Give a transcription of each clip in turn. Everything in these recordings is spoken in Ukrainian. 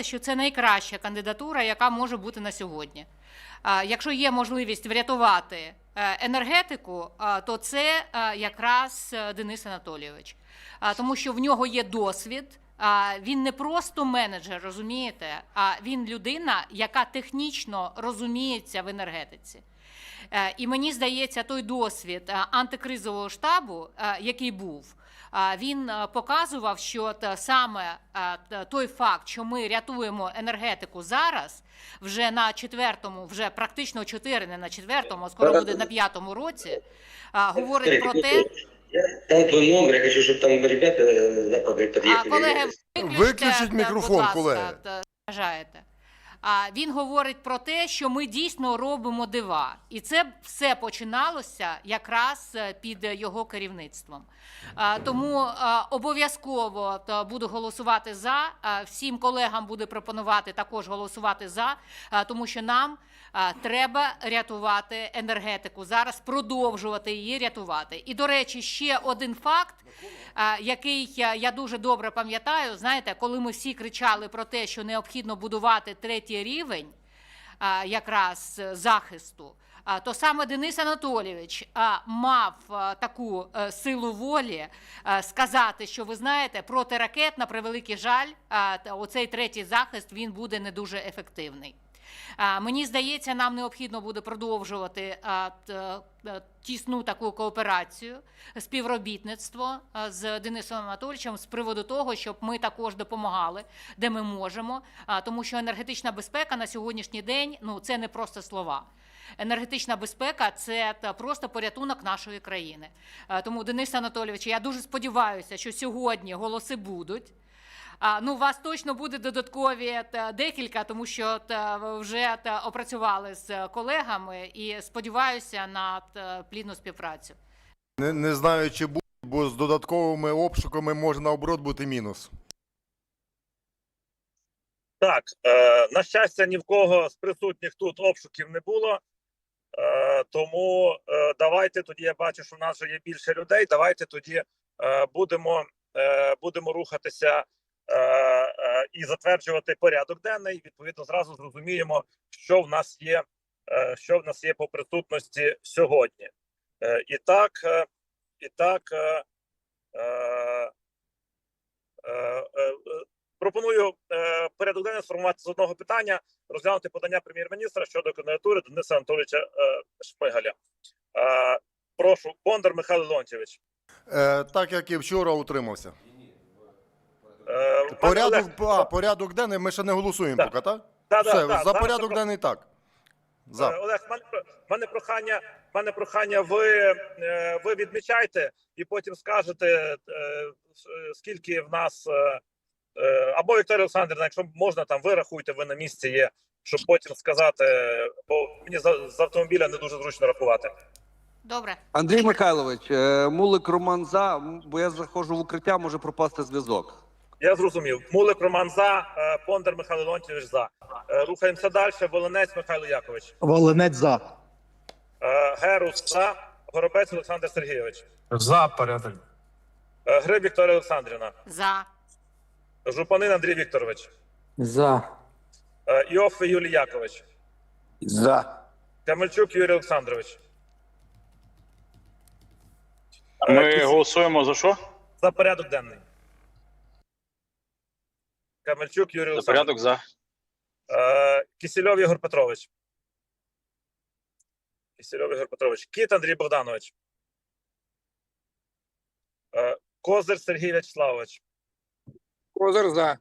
сказати, що це найкраща кандидатура, яка може бути на сьогодні. Якщо є можливість врятувати е, енергетику, то це е, якраз е, Денис Анатолійович, тому що в нього є досвід. Він не просто менеджер, розумієте, а він людина, яка технічно розуміється в енергетиці. Е, І мені здається, той досвід е, антикризового штабу, е, який був, е, він е, показував, що те саме е, т- той факт, що ми рятуємо енергетику зараз, вже на четвертому, вже практично чотири, не на четвертому, а скоро буде на п'ятому році, е, говорить про те, Я дам твой номер, я хочу, чтобы там ребята э, западные А, подъехали. колеги, виключте, Виключіть е, мікрофон, будь ласка, колеги. та- бажаєте. А він говорить про те, що ми дійсно робимо дива, і це все починалося якраз е, під його керівництвом. Тому е, обов'язково буду голосувати за. Всім колегам буду пропонувати також голосувати за, тому що нам а, треба рятувати енергетику зараз, продовжувати її рятувати. І до речі, ще один факт, який я, дуже добре пам'ятаю. Знаєте, коли ми всі кричали про те, що необхідно будувати третій рівень якраз е, захисту. То саме Денис Анатолійович мав таку е, силу волі е, сказати, що ви знаєте, протиракет, на превеликий жаль, оцей третій захист він буде не дуже ефективний. Мені здається, нам необхідно буде продовжувати е, тісну таку кооперацію, співробітництво з Денисом Анатолійовичем з приводу того, щоб ми також допомагали, де ми можемо. Тому що енергетична безпека на сьогоднішній день ну це не просто слова. Енергетична безпека це просто порятунок нашої країни. Тому, Денис Анатолійович, я дуже сподіваюся, що сьогодні голоси будуть. А, ну, у вас точно буде додаткові та, декілька, тому що та, ви вже та, опрацювали з колегами і сподіваюся на та, плідну співпрацю. Не, не знаю, чи буде, бо з додатковими обшуками може наоборот бути мінус. Так, е, на щастя, ні в кого з присутніх тут обшуків не було. Е, тому е, давайте тоді. Я бачу, що в нас вже є більше людей. Давайте тоді е, будемо, е, будемо рухатися і затверджувати порядок денний. Відповідно, зразу зрозуміємо, що в нас є, е, що в нас є по присутності сьогодні. Е, і так, е, і так. Е, е, е, е, Пропоную е, порядок денний сформувати з одного питання, розглянути подання прем'єр-міністра щодо кандидатури Дениса Анатолійовича е, Шмигаля. Е, прошу, Бондар Михайло Леонтьович. Е, так як і вчора утримався. Е, Порядок, Олег, а, порядок денний ми ще не голосуємо Так. поки, так? да, Все, да, да, за зараз порядок про- денний так. Е, За. Олег, в мене, в мене прохання, в мене прохання, ви, е, ви відмічайте і потім скажете, е, скільки в нас, е, е, або Вікторія Олександрівна, якщо можна, там ви рахуйте, ви на місці є, щоб потім сказати, бо мені з автомобіля не дуже зручно рахувати. Добре. Андрій Михайлович, е, Мулик Роман за, бо я заходжу в укриття, може пропасти зв'язок. Я зрозумів. Мулик Роман за, е, Пондар Михайло Леонтьович за. Е, Рухаємося далі. Волинець Михайло Якович. Волинець за. Е, Герус за. Горобець Олександр Сергійович. За порядок. Гриб Вікторія Олександрівна. За. Жупанин Андрій Вікторович. За. Е, Юлій Якович. За. Камельчук Юрій Олександрович. Ми голосуємо за що? За порядок денний. Камельчук Юрій За Олександрович. порядок за. Е, Кисельов Ігор Петрович. Кисельов Ігор Петрович. Кіт Андрій Богданович. Е, Козир Сергій Вячеславович. Козир за.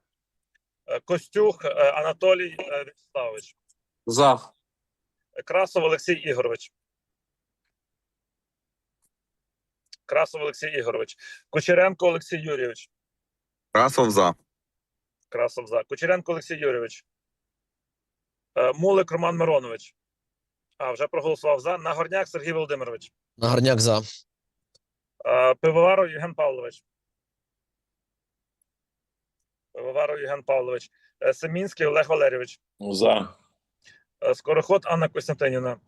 Е, Костюх Анатолій Вячеславович. За. Красов Олексій Ігорович. Красов Олексій Ігорович. Кучеренко Олексій Юрійович. Красов за. Красов за. Кучеренко Олексій Юрійович. Е, Мулик Роман Миронович. А, вже проголосував за. Нагорняк Сергій Володимирович. Нагарняк за. Е, Пивоваров Євген Павлович. Пивоваров Євген Павлович. Е, Семінський Олег Валерійович. За. Скороход Анна Костянтинівна.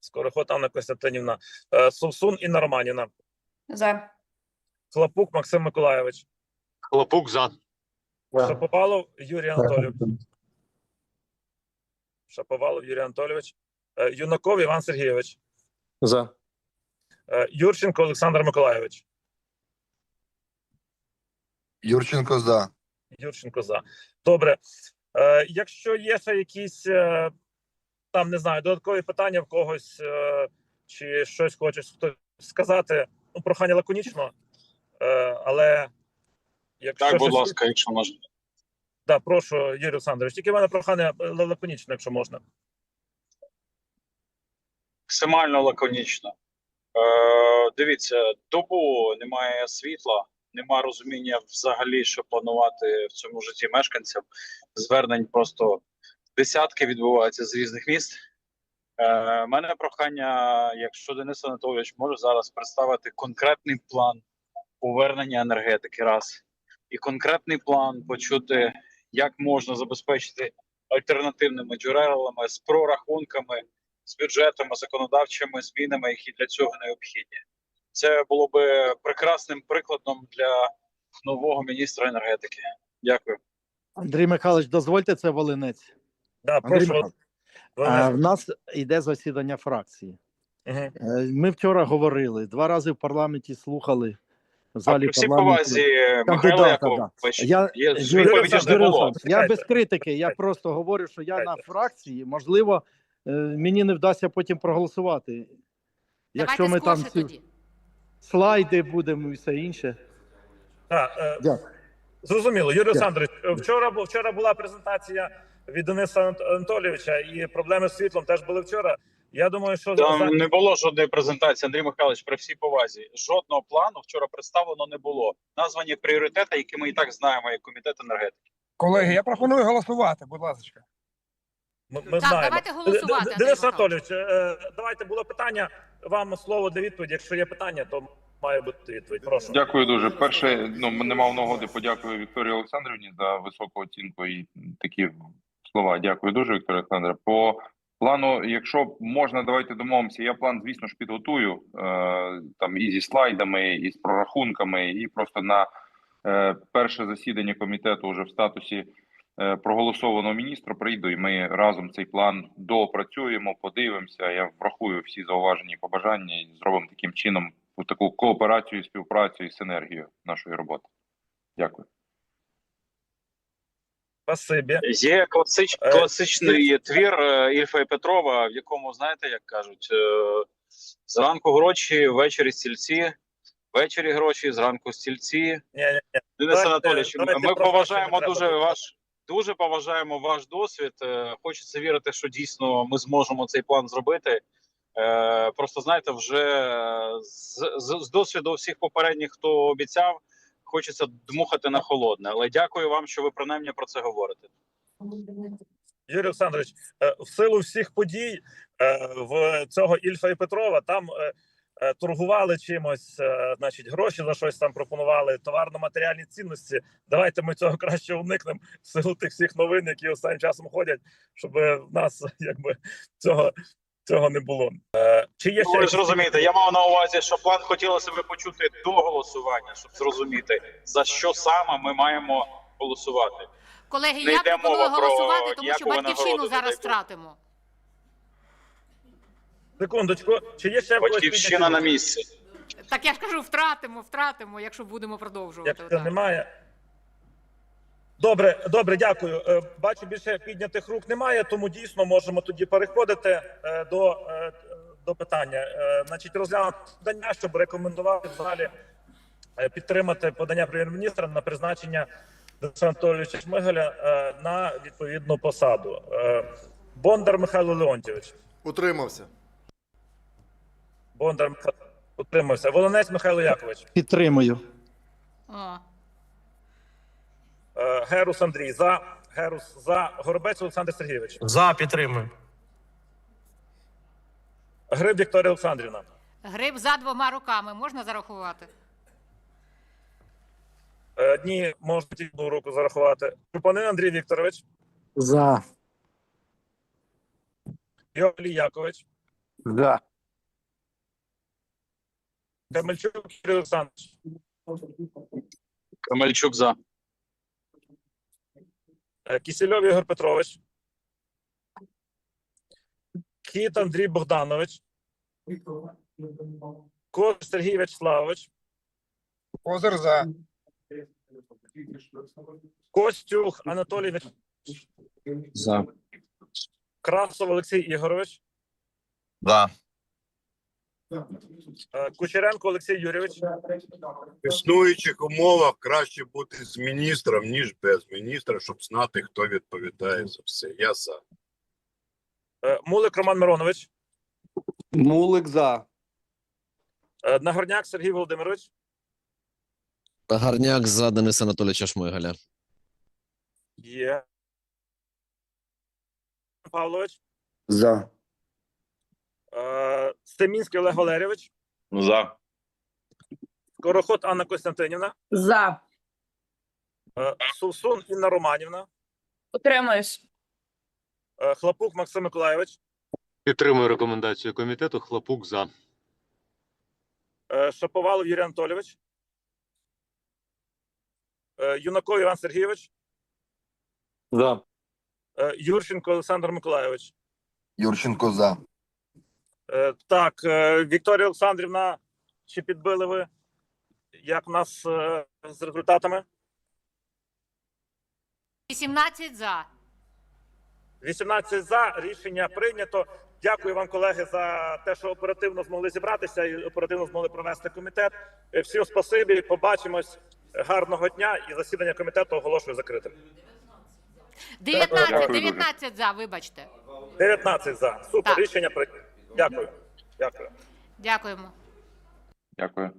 Скороход Анна Костянтинівна. Совсун Інна Романівна. За. Хлопук Максим Миколайович. Хлопук за. Шаповалов Юрій Анатолійович. Шаповалов Юрій Анатолійович. Е, Юнаков Іван Сергійович. За. Е, Юрченко Олександр Миколайович. Юрченко за. Юрченко за. Добре. Е, якщо є ще якісь е, там не знаю, додаткові питання в когось, е, чи щось хоче хтось сказати, ну, прохання лаконічно. Е, але якщо Так, будь ласка, якщо можна. Да, прошу, Юрій Олександрович. Тільки в мене прохання е, лаконічно, якщо можна. Максимально лаконічно. Е, дивіться, добу немає світла, немає розуміння взагалі, що планувати в цьому житті мешканцям. Звернень просто десятки відбуваються з різних міст. Е, мене прохання, якщо Денис Анатолійович може зараз представити конкретний план повернення енергетики, раз і конкретний план почути, як можна забезпечити альтернативними джерелами з прорахунками з бюджетами, законодавчими змінами, які для цього необхідні. Це було би прекрасним прикладом для нового міністра енергетики. Дякую. Андрій Михайлович, дозвольте це Волинець. Да, Андрій прошу. В нас йде засідання фракції. Е, Ми вчора говорили, два рази в парламенті слухали в А залі при всій парламенту. повазі, Михайло Яковлевич, Я, Юрій було. Я без критики, я просто говорю, що я на фракції, можливо, е, мені не вдасться потім проголосувати. Якщо Давайте ми там ці тоді. слайди будемо і все інше. Так, е, Зрозуміло, Юрій Олександрович. е, Вчора вчора була презентація від Дениса Анатолійовича, і проблеми з світлом теж були вчора. Я думаю, що Там не було жодної презентації, Андрій Михайлович, при всій повазі. Жодного плану вчора представлено не було. Названі пріоритети, які ми і так знаємо, як комітет енергетики. Колеги, я пропоную голосувати, будь ласка. ми, ми Так, знаємо. давайте голосувати, Денис Анатолійович, е, давайте було питання. Вам слово для відповіді. Якщо є питання, то має бути відповідь. Прошу. Дякую дуже. Перше, ну не мав нагоди подякую Вікторії Олександрівні за високу оцінку і такі слова. Дякую дуже, Вікторія Олександра. По плану, якщо можна, давайте домовимося. Я план, звісно ж, підготую е, там і зі слайдами, і з прорахунками, і просто на е, перше засідання комітету вже в статусі е, проголосованого міністра прийду, і ми разом цей план доопрацюємо, подивимося. Я врахую всі зауваження і побажання і зробимо таким чином таку кооперацію, співпрацю і синергію нашої роботи. Дякую. Спасибі. Є класич, Е, класичний твір е, Ільфа і Петрова, в якому, знаєте, як кажуть, е, зранку гроші, ввечері стільці, ввечері гроші, зранку стільці. Денис Анатолійович, ми поважаємо дуже ваш дуже поважаємо ваш досвід. Хочеться вірити, що дійсно ми зможемо цей план зробити. Просто знаєте, вже з, з, з досвіду всіх попередніх, хто обіцяв, хочеться дмухати на холодне. Але дякую вам, що ви принаймні про це говорите. Юрій Олександрович, е, в силу всіх подій е, в цього Ільфа і Петрова там е, торгували чимось, значить, гроші за щось там пропонували, товарно-матеріальні цінності. Давайте ми цього краще уникнемо в силу тих всіх новин, які останнім часом ходять, щоб в нас якби цього. Цього не було. Е, чи є Ну, ще ви ж розумієте, я мав на увазі, що план хотілося би почути до голосування, щоб зрозуміти, за що саме ми маємо голосувати. Колеги, Не я пропоную голосувати, тому що батьківщину зараз втратимо. секундочку? Чи є ще Батьківщина на місці. Так я ж кажу, втратимо, втратимо, якщо будемо продовжувати. Якщо немає. Добре, добре, дякую. Е, Бачу, більше піднятих рук немає, тому дійсно можемо тоді переходити е, до, е, до питання. Значить, розглянути подання, щоб рекомендувати в залі е, підтримати подання прем'єр-міністра на призначення Дениса Анатолійовича Шмигаля на відповідну посаду. Бондар Михайло Леонтьович. Утримався. Бондар Михайло утримався. Волонець Михайло Якович. Підтримую. О. Е, Герус Андрій за. Герус за. Горобець Олександр Сергійович. За, підтримую. Гриб Вікторія Олександрівна. Гриб за двома руками можна зарахувати? Е, Дні можна тільки одну руку зарахувати. Чупанин Андрій Вікторович, За. Йолій Якович, За. Камельчук Юрій Олександрович, Камельчук за. Е, Кісельов Ігор Петрович. Кіт Андрій Богданович. Козир Сергій Вячеславович. Козир за. Костюх Анатолій Вячеславович. За. Красов Олексій Ігорович. За. Е, Кучеренко Олексій Юрійович. В існуючих умовах краще бути з міністром, ніж без міністра, щоб знати, хто відповідає за все. Я за. Е, Мулик Роман Миронович. Мулик за. Е, Нагорняк Сергій Володимирович. Гарняк за Дениса Анатолійовича Шмигаля. Є. Павлович. За. Е, Семінський Олег Валерійович. За. Скороход Анна Костянтинівна. За. Е, Сусун Інна Романівна. Утримуюсь. Е, Хлопук Максим Миколайович. Підтримую рекомендацію комітету. Хлопук за. Шаповалов Юрій Анатолійович. Юнаков Іван Сергійович. За. Юрченко Олександр Миколайович. Юрченко за. Е, Так, е, Вікторія Олександрівна, чи підбили ви? Як в нас е, з результатами? 18 за. 18 за рішення прийнято. Дякую вам, колеги, за те, що оперативно змогли зібратися і оперативно змогли провести комітет. Всім спасибі. Побачимось. Гарного дня і засідання комітету оголошую закритим. 19, 19 за, вибачте. 19 за. Супер. Так. Рішення прийнято. Дякую. Дякую. Дякуємо. Дякую.